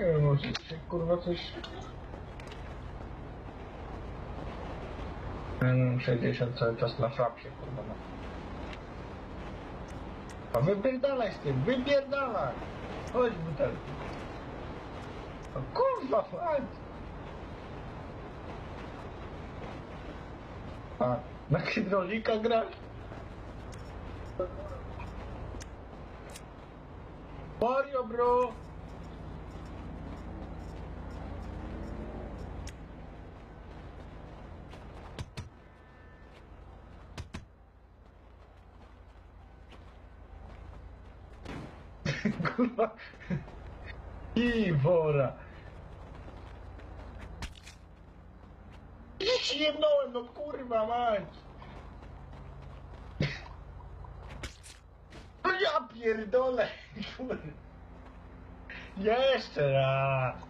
Nie wiem, może się kurwa coś... Mm, 60 cały czas na frapsie, kurwa. No. A wypierdalaj z tym, wypierdalaj! Chodź butelki. O kurwa, chodź! A, na hydraulika grasz? Mario, bro! Kurwa. I wora. Idź jednąłem, no kurwa mać. No ja pierdolę, kurwa. Jeszcze raz.